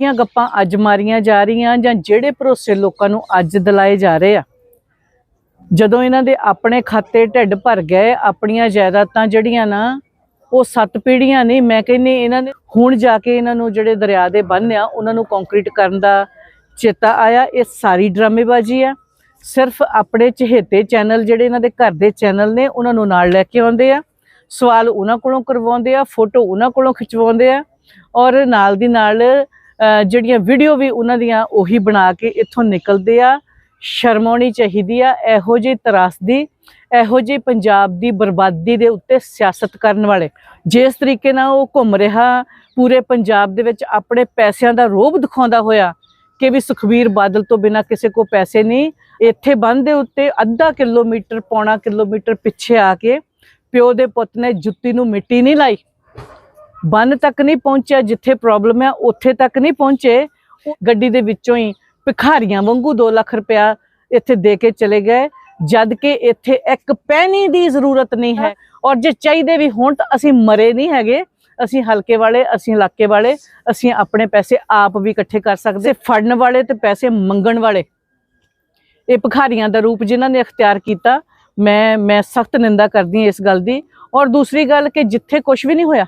ਜਿਹੜੀਆਂ ਗੱਪਾਂ ਅੱਜ ਮਾਰੀਆਂ ਜਾ ਰਹੀਆਂ ਜਾਂ ਜਿਹੜੇ ਭਰੋਸੇ ਲੋਕਾਂ ਨੂੰ ਅੱਜ ਦਿਲਾਏ ਜਾ ਰਹੇ ਆ। ਜਦੋਂ ਇਹਨਾਂ ਦੇ ਆਪਣੇ ਖਾਤੇ ਢਿੱਡ ਭਰ ਗਏ, ਆਪਣੀਆਂ ਜਾਇਦਾਦਾਂ ਜਿਹੜੀਆਂ ਨਾ, ਉਹ ਸੱਤ ਪੀੜ੍ਹੀਆਂ ਨਹੀਂ ਮੈਂ ਕਹਿੰਨੀ ਇਹਨਾਂ ਨੇ ਹੁਣ ਜਾ ਕੇ ਇਹਨਾਂ ਨੂੰ ਜਿਹੜੇ ਦਰਿਆ ਦੇ ਬੰਨ੍ਹ ਆ, ਉਹਨਾਂ ਨੂੰ ਕੰਕਰੀਟ ਕਰਨ ਦਾ ਚੇਤਾ ਆਇਆ। ਇਹ ਸਾਰੀ ਡਰਾਮੇਬਾਜ਼ੀ ਆ। ਸਿਰਫ ਆਪਣੇ ਚਹੇਤੇ ਚੈਨਲ ਜਿਹੜੇ ਇਹਨਾਂ ਦੇ ਘਰ ਦੇ ਚੈਨਲ ਨੇ, ਉਹਨਾਂ ਨੂੰ ਨਾਲ ਲੈ ਕੇ ਆਉਂਦੇ ਆ। ਸਵਾਲ ਉਹਨਾਂ ਕੋਲੋਂ ਕਰਵਾਉਂਦੇ ਆ, ਫੋਟੋ ਉਹਨਾਂ ਕੋਲੋਂ ਖਿਚਵਾਉਂਦੇ ਆ। ਔਰ ਨਾਲ ਦੀ ਨਾਲ ਜਿਹੜੀਆਂ ਵੀਡੀਓ ਵੀ ਉਹਨਾਂ ਦੀਆਂ ਉਹੀ ਬਣਾ ਕੇ ਇੱਥੋਂ ਨਿਕਲਦੇ ਆ। ਸ਼ਰਮਾਉਣੀ ਚਾਹੀਦੀ ਆ, ਇਹੋ ਜਿਹੀ ਤਰਾਸਦੀ ਇਹੋ ਜਿਹੇ ਪੰਜਾਬ ਦੀ ਬਰਬਾਦੀ ਦੇ ਉੱਤੇ ਸਿਆਸਤ ਕਰਨ ਵਾਲੇ। ਜਿਸ ਤਰੀਕੇ ਨਾਲ ਉਹ ਘੁੰਮ ਰਿਹਾ, ਪੂਰੇ ਪੰਜਾਬ ਦੇ ਵਿੱਚ ਆਪਣੇ ਪੈਸਿਆਂ ਦਾ ਰੋਬ ਦਿਖਾਉਂਦਾ ਹੋਇਆ ਕਿ ਵੀ ਸੁਖਬੀਰ ਬਾਦਲ ਤੋਂ ਬਿਨਾ ਕਿਸੇ ਕੋ ਪੈਸੇ ਨਹੀਂ। ਇੱਥੇ ਬੰਦ ਦੇ ਉੱਤੇ ਅੱਧਾ ਕਿਲੋਮੀਟਰ, ਪੌਣਾ ਕਿਲੋਮੀਟਰ ਪਿੱਛੇ ਆ ਕੇ ਪਿਓ ਦੇ ਪੁੱਤ ਨੇ ਜੁੱਤੀ ਨੂੰ ਮਿੱਟੀ ਨਹੀਂ ਲਾਈ। ਬੰਨ ਤੱਕ ਨਹੀਂ ਪਹੁੰਚਿਆ, ਜਿੱਥੇ ਪ੍ਰੋਬਲਮ ਹੈ ਉੱਥੇ ਤੱਕ ਨਹੀਂ ਪਹੁੰਚੇ। ਗੱਡੀ ਦੇ ਵਿੱਚੋਂ ਹੀ ਭਿਖਾਰੀਆਂ ਵਾਂਗੂ 2 ਲੱਖ ਰੁਪਇਆ ਇੱਥੇ ਦੇ ਕੇ ਚਲੇ ਗਏ, ਜਦ ਕਿ ਇੱਥੇ ਇੱਕ ਪੈਣੀ ਦੀ ਜ਼ਰੂਰਤ ਨਹੀਂ ਹੈ। ਔਰ ਜੇ ਚਾਹੀਦੇ ਵੀ ਹੋਣ ਤਾਂ ਅਸੀਂ ਮਰੇ ਨਹੀਂ ਹੈਗੇ। ਅਸੀਂ ਹਲਕੇ ਵਾਲੇ, ਅਸੀਂ ਇਲਾਕੇ ਵਾਲੇ, ਅਸੀਂ ਆਪਣੇ ਪੈਸੇ ਆਪ ਵੀ ਇਕੱਠੇ ਕਰ ਸਕਦੇ। ਫੜਨ ਵਾਲੇ ਤੇ ਪੈਸੇ ਮੰਗਣ ਵਾਲੇ। ਇਹ ਭਿਖਾਰੀਆਂ ਦਾ ਰੂਪ ਜਿਨ੍ਹਾਂ ਨੇ ਅਖਤਿਆਰ ਕੀਤਾ, ਮੈਂ ਮੈਂ ਸਖਤ ਨਿੰਦਾ ਕਰਦੀ ਹਾਂ ਇਸ ਗੱਲ ਦੀ। ਔਰ ਦੂਸਰੀ ਗੱਲ ਕਿ ਜਿੱਥੇ ਕੁਝ ਵੀ ਨਹੀਂ ਹੋਇਆ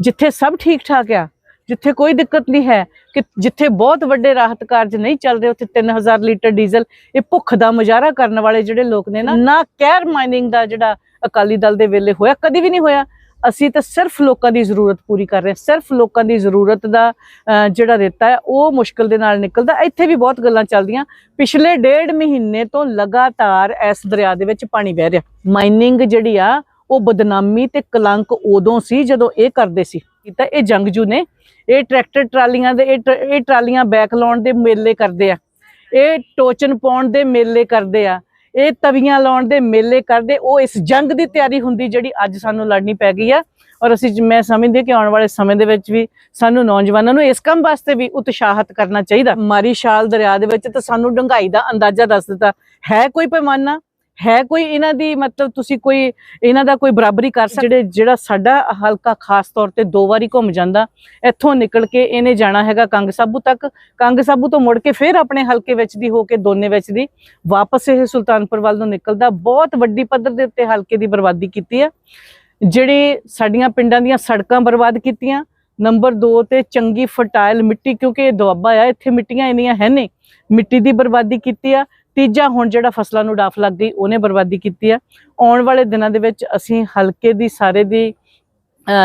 ਜਿੱਥੇ ਸਭ ਠੀਕ ਠਾਕ ਆ, ਜਿੱਥੇ ਕੋਈ ਦਿੱਕਤ ਨਹੀਂ ਹੈ, ਕਿ ਜਿੱਥੇ ਬਹੁਤ ਵੱਡੇ ਰਾਹਤ ਕਾਰਜ ਨਹੀਂ ਚੱਲ ਰਹੇ, ਉੱਥੇ 3000 ਲੀਟਰ ਡੀਜ਼ਲ ਇਹ ਭੁੱਖ ਦਾ ਮੁਜ਼ਾਹਰਾ ਕਰਨ ਵਾਲੇ ਜਿਹੜੇ ਲੋਕ ਨੇ ਨਾ ਨਾ ਕੈਰ ਮਾਈਨਿੰਗ ਦਾ ਜਿਹੜਾ ਅਕਾਲੀ ਦਲ ਦੇ ਵੇਲੇ ਹੋਇਆ, ਕਦੀ ਵੀ ਨਹੀਂ ਹੋਇਆ। ਅਸੀਂ ਤਾਂ ਸਿਰਫ ਲੋਕਾਂ ਦੀ ਜ਼ਰੂਰਤ ਪੂਰੀ ਕਰ ਰਹੇ ਹਾਂ, ਸਿਰਫ ਲੋਕਾਂ ਦੀ ਜ਼ਰੂਰਤ ਦਾ ਜਿਹੜਾ ਰੇਤਾ ਹੈ, ਉਹ ਮੁਸ਼ਕਲ ਦੇ ਨਾਲ ਨਿਕਲਦਾ। ਇੱਥੇ ਵੀ ਬਹੁਤ ਗੱਲਾਂ ਚੱਲਦੀਆਂ। ਪਿਛਲੇ ਡੇਢ ਮਹੀਨੇ ਤੋਂ ਲਗਾਤਾਰ ਇਸ ਦਰਿਆ ਦੇ ਵਿੱਚ ਪਾਣੀ ਵਹਿ ਰਿਹਾ। ਮਾਈਨਿੰਗ ਜਿਹੜੀ ਆ ਉਹ ਬਦਨਾਮੀ ਤੇ ਕਲੰਕ ਉਦੋਂ ਸੀ ਜਦੋਂ ਇਹ ਕਰਦੇ ਸੀ। ਕੀਤਾ ਇਹ ਜੰਗਜੂ ਨੇ। ਇਹ ਟਰੈਕਟਰ ਟਰਾਲੀਆਂ ਦੇ ਇਹ ਟ- ਇਹ ਟਰਾਲੀਆਂ ਬੈਕ ਲਾਉਣ ਦੇ ਮੇਲੇ ਕਰਦੇ ਆ। ਇਹ ਟੋਚਨ ਪਾਉਣ ਦੇ ਮੇਲੇ ਕਰਦੇ ਆ। ਇਹ ਤਵੀਆਂ ਲਾਉਣ ਦੇ ਮੇਲੇ ਕਰਦੇ। ਉਹ ਇਸ ਜੰਗ ਦੀ ਤਿਆਰੀ ਹੁੰਦੀ ਜਿਹੜੀ ਅੱਜ ਸਾਨੂੰ ਲੜਨੀ ਪੈ ਗਈ ਆ। ਔਰ ਅਸੀਂ ਮੈਂ ਸਮਝਦੀ ਕਿ ਆਉਣ ਵਾਲੇ ਸਮੇਂ ਦੇ ਵਿੱਚ ਵੀ ਸਾਨੂੰ ਨੌਜਵਾਨਾਂ ਨੂੰ ਇਸ ਕੰਮ ਵਾਸਤੇ ਵੀ ਉਤਸ਼ਾਹਤ ਕਰਨਾ ਚਾਹੀਦਾ। ਮਾਰੀ ਸ਼ਾਲ ਦਰਿਆ ਦੇ ਵਿੱਚ ਤਾਂ ਸਾਨੂੰ ਡੰਗਾਈ ਦਾ ਅੰਦਾਜ਼ਾ ਦੱਸ ਦਿੱਤਾ। ਹੈ ਕੋਈ ਪੈਮਾਨਾ? ਹੈ ਕੋਈ ਇਹਨਾਂ ਦੀ, ਮਤਲਬ ਤੁਸੀਂ ਕੋਈ ਇਹਨਾਂ ਦਾ ਕੋਈ ਬਰਾਬਰੀ ਕਰ ਸਕਦੇ ਜਿਹੜੇ, ਜਿਹੜਾ ਸਾਡਾ ਹਲਕਾ ਖਾਸ ਤੌਰ ਤੇ ਦੋ ਵਾਰੀ ਘੁੰਮ ਜਾਂਦਾ, ਇੱਥੋਂ ਨਿਕਲ ਕੇ ਇਹਨੇ ਜਾਣਾ ਹੈਗਾ ਕੰਗ ਸਾਬੂ ਤੱਕ। ਕੰਗ ਸਾਬੂ ਤੋਂ ਮੁੜ ਕੇ ਫਿਰ ਆਪਣੇ ਹਲਕੇ ਵਿੱਚ ਦੀ ਹੋ ਕੇ ਦੋਨੇ ਵਿੱਚ ਦੀ ਵਾਪਸ ਇਹ ਸੁਲਤਾਨਪੁਰ ਵੱਲ ਨੂੰ ਨਿਕਲਦਾ। ਬਹੁਤ ਵੱਡੀ ਪੱਧਰ ਦੇ ਉੱਤੇ ਹਲਕੇ ਦੀ ਬਰਬਾਦੀ ਕੀਤੀ ਹੈ ਜਿਹੜੇ ਸਾਡੀਆਂ ਪਿੰਡਾਂ ਦੀਆਂ ਸੜਕਾਂ ਬਰਬਾਦ ਕੀਤੀਆਂ, ਨੰਬਰ 2 ਤੇ ਚੰਗੀ ਫਰਟਾਈਲ ਮਿੱਟੀ ਕਿਉਂਕਿ ਇਹ ਦੁਆਬਾ ਆ, ਇੱਥੇ ਮਿੱਟੀਆਂ ਇੰਨੀਆਂ ਹੈ ਨਹੀਂ। ਮਿੱਟੀ ਦੀ ਬਰਬਾਦੀ ਕੀਤੀ ਆ ਤੀਜਾ ਹੁਣ ਜਿਹੜਾ ਫਸਲਾਂ ਨੂੰ ਡਾਫ ਲੱਗ ਗਈ, ਉਹਨੇ ਬਰਬਾਦੀ ਕੀਤੀ ਹੈ ਆਉਣ ਵਾਲੇ ਦਿਨਾਂ ਦੇ ਵਿੱਚ ਅਸੀਂ ਹਲਕੇ ਦੀ, ਸਾਰੇ ਦੀ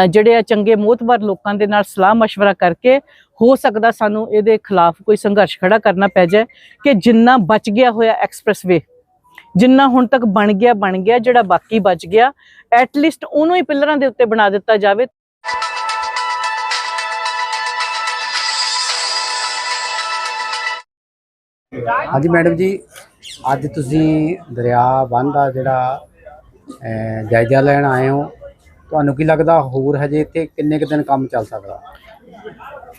ਜਿਹੜੇ ਆ ਚੰਗੇ ਮੋਤਬਰ ਲੋਕਾਂ ਦੇ ਨਾਲ ਸਲਾਹ مشਵਰਾ ਕਰਕੇ ਹੋ ਸਕਦਾ ਸਾਨੂੰ ਇਹਦੇ ਖਿਲਾਫ ਕੋਈ ਸੰਘਰਸ਼ ਖੜਾ ਕਰਨਾ ਪੈ ਜਾਏ ਕਿ ਜਿੰਨਾ ਬਚ ਗਿਆ ਹੋਇਆ ਐਕਸਪ੍ਰੈਸਵੇ ਜਿੰਨਾ ਹੁਣ ਤੱਕ ਬਣ ਗਿਆ ਬਣ ਗਿਆ, ਜਿਹੜਾ ਬਾਕੀ ਬਚ ਗਿਆ, ਐਟ ਲੀਸਟ ਉਹਨੂੰ ਹੀ ਪਿਲਰਾਂ ਦੇ ਉੱਤੇ ਬਣਾ ਦਿੱਤਾ ਜਾਵੇ। ਹਾਂਜੀ ਮੈਡਮ ਜੀ, ਅੱਜ ਤੁਸੀਂ ਦਰਿਆ ਬੰਨ੍ਹ ਦਾ ਜਿਹੜਾ ਜਾਇਜ਼ਾ ਲੈਣ ਆਏ ਹੋ। ਤੁਹਾਨੂੰ ਕੀ ਲੱਗਦਾ ਹੋਰ ਹਜੇ ਇੱਥੇ ਕਿੰਨੇ ਕੁ ਦਿਨ ਕੰਮ ਚੱਲ ਸਕਦਾ?